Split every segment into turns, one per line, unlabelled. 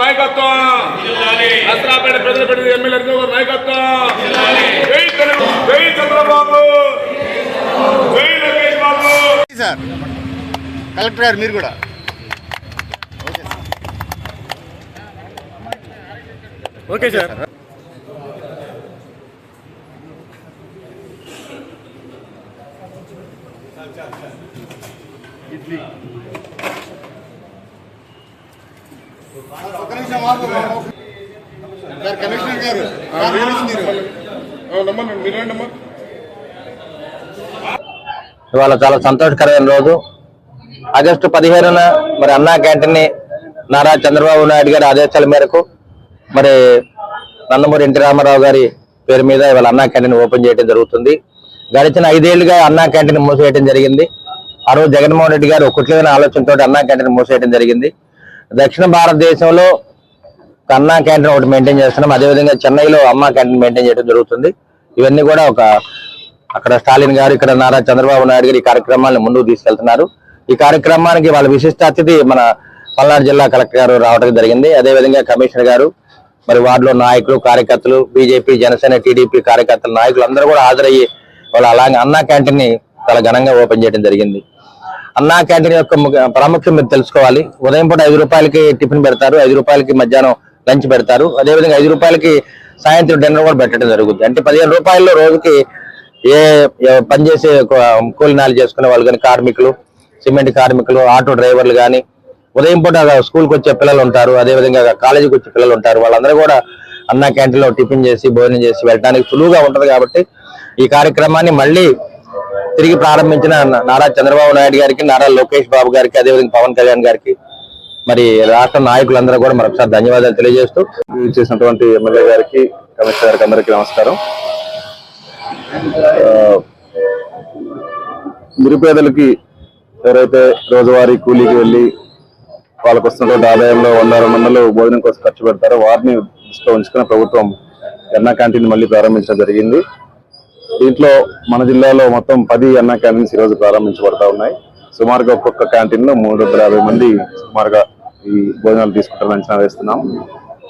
నాయకత్వం. నసరాపేట పెద్దపేట ఎమ్మెల్యే గారి నాయకత్వం. జై చంద్రబాబు జై లోకేష్ బాబు
సార్ కలెక్టర్ గారు మీరు కూడా.
Okay sir.
సార్. కమిషనర్ గారు మీరు
నమ్మను మీరేంటమ్మా
ఇవాళ చాలా సంతోషకరమైన రోజు. ఆగస్టు పదిహేనున మరి అన్నా క్యాంటీన్ని నారా చంద్రబాబు నాయుడు గారి ఆదేశాల మేరకు మరి నందమూరి ఎన్టీ రామారావు గారి పేరు మీద ఇవాళ అన్నా క్యాంటీన్ ఓపెన్ చేయడం జరుగుతుంది. గడిచిన ఐదేళ్ళుగా అన్నా క్యాంటీన్ మూసివేయడం జరిగింది. ఆ రోజు జగన్మోహన్ రెడ్డి గారు కుట్లైన ఆలోచనతో అన్నా క్యాంటీన్ మూసేయడం జరిగింది. దక్షిణ భారతదేశంలో కన్నా అన్నా క్యాంటీన్ ఒకటి మెయింటైన్ చేస్తున్నాం. అదేవిధంగా చెన్నైలో అమ్మా క్యాంటీన్ మెయింటైన్ చేయడం జరుగుతుంది. ఇవన్నీ కూడా ఒక అక్కడ స్టాలిన్ గారు ఇక్కడ నారా చంద్రబాబు నాయుడు గారు ఈ కార్యక్రమాలను ముందుకు తీసుకెళ్తున్నారు. ఈ కార్యక్రమానికి వాళ్ళ విశిష్ట అతిథి మన పల్నాడు జిల్లా కలెక్టర్ గారు రావడం జరిగింది. అదేవిధంగా కమిషనర్ గారు మరి వార్డులో నాయకులు కార్యకర్తలు బీజేపీ జనసేన టీడీపీ కార్యకర్తల నాయకులు అందరూ కూడా హాజరయ్యి వాళ్ళు అలాగే అన్నా క్యాంటీన్ని చాలా ఘనంగా ఓపెన్ చేయడం జరిగింది. అన్నా క్యాంటీన్ యొక్క ప్రాముఖ్యం మీరు తెలుసుకోవాలి. ఉదయం పూట ఐదు రూపాయలకి టిఫిన్ పెడతారు ఐదు రూపాయలకి మధ్యాహ్నం లంచ్ పెడతారు. అదేవిధంగా ఐదు రూపాయలకి సాయంత్రం డిన్నర్ కూడా పెట్టడం జరుగుతుంది అంటే పదిహేను రూపాయల్లో రోజుకి ఏ పనిచేసే కూలినాలు చేసుకునే వాళ్ళు కానీ కార్మికులు సిమెంట్ కార్మికులు ఆటో డ్రైవర్లు కానీ ఉదయం పూట స్కూల్కి వచ్చే పిల్లలు ఉంటారు. అదేవిధంగా కాలేజీకి వచ్చే పిల్లలు ఉంటారు. వాళ్ళందరూ కూడా అన్నా క్యాంటీన్లో టిఫిన్ చేసి భోజనం చేసి వెళ్ళడానికి సులువుగా ఉంటుంది కాబట్టి ఈ కార్యక్రమాన్ని మళ్ళీ తిరిగి ప్రారంభించిన నారా చంద్రబాబు నాయుడు గారికి నారా లోకేష్ బాబు గారికి అదేవిధంగా పవన్ కళ్యాణ్ గారికి మరి రాష్ట్ర నాయకులందరూ కూడా మరొకసారి ధన్యవాదాలు తెలియజేస్తూ
చేసినటువంటి ఎమ్మెల్యే గారికి కమిషనర్ గారికి అందరికీ నమస్కారం. నిరుపేదలకి ఎవరైతే రోజువారీ కూలీకి వెళ్ళి వాళ్ళకు వస్తున్నటువంటి ఆదాయంలో వంద రెండు వందలు భోజనం కోసం ఖర్చు పెడతారో వారిని దృష్టిలో ఉంచుకుని ప్రభుత్వం ఎన్నా క్యాంటీన్ మళ్ళీ ప్రారంభించడం జరిగింది. దీంట్లో మన జిల్లాలో మొత్తం పది అన్న క్యాంటీన్స్ ఈరోజు ప్రారంభించబడతా ఉన్నాయి. సుమారుగా ఒక్కొక్క క్యాంటీన్లో మూడు వందల యాభై మంది సుమారుగా ఈ భోజనాలు తీసుకుంటారని అంచనా వేస్తున్నాం.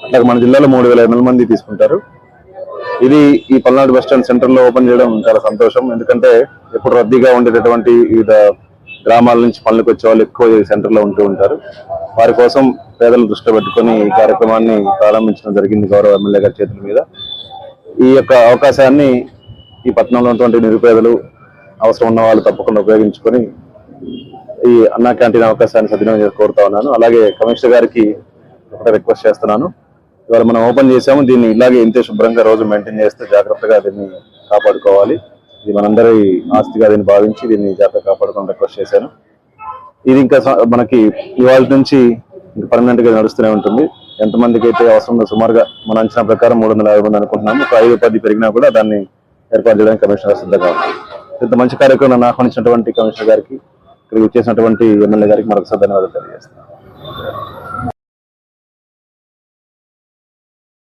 అట్లాగే మన జిల్లాలో మూడు వేల ఐదు మంది తీసుకుంటారు. ఇది ఈ పల్నాడు బస్ స్టాండ్ సెంటర్లో ఓపెన్ చేయడం చాలా సంతోషం. ఎందుకంటే ఎప్పుడు రద్దీగా ఉండేటటువంటి వివిధ గ్రామాల నుంచి పనులకు వచ్చే వాళ్ళు ఎక్కువ ఈ సెంటర్లో ఉంటూ ఉంటారు. వారి కోసం పేదలు దృష్టి పెట్టుకొని ఈ కార్యక్రమాన్ని ప్రారంభించడం జరిగింది గౌరవ ఎమ్మెల్యే గారి చేతుల మీద. ఈ యొక్క అవకాశాన్ని ఈ పట్టణంలో ఉన్నటువంటి నిరుపేదలు అవసరం ఉన్న వాళ్ళు తప్పకుండా ఉపయోగించుకొని ఈ అన్నా క్యాంటీన్ అవకాశాన్ని సద్వినియోగం కోరుతా ఉన్నాను. అలాగే కమిషనర్ గారికి ఒకటే రిక్వెస్ట్ చేస్తున్నాను. ఇవాళ మనం ఓపెన్ చేసాము దీన్ని ఇలాగే ఇంతే శుభ్రంగా రోజు మెయింటైన్ చేస్తే జాగ్రత్తగా దీన్ని కాపాడుకోవాలి. ఇది మనందరి ఆస్తిగా దీన్ని భావించి దీన్ని జాగ్రత్తగా కాపాడుకోవడం రిక్వెస్ట్ చేశాను. ఇది ఇంకా స- మనకి ఇవాళ నుంచి పర్మనెంట్గా నడుస్తూనే ఉంటుంది. ఎంతమందికి అయితే అవసరం సుమారుగా మన అంచనా ప్రకారం మూడు వందల యాభై మంది అనుకుంటున్నాము. ఒక ఐదు పది పెరిగినా కూడా దాన్ని ఏర్పాటు చేయడానికి కమిషనర్ సిద్ధంగా ఉన్నారు. ఇంత మంచి కార్యక్రమం ఆహ్వానించినటువంటి కమిషనర్ గారికి ఇక్కడికి వచ్చేసినటువంటి ఎమ్మెల్యే గారికి మరొకసారి ధన్యవాదాలు తెలియజేస్తున్నాను.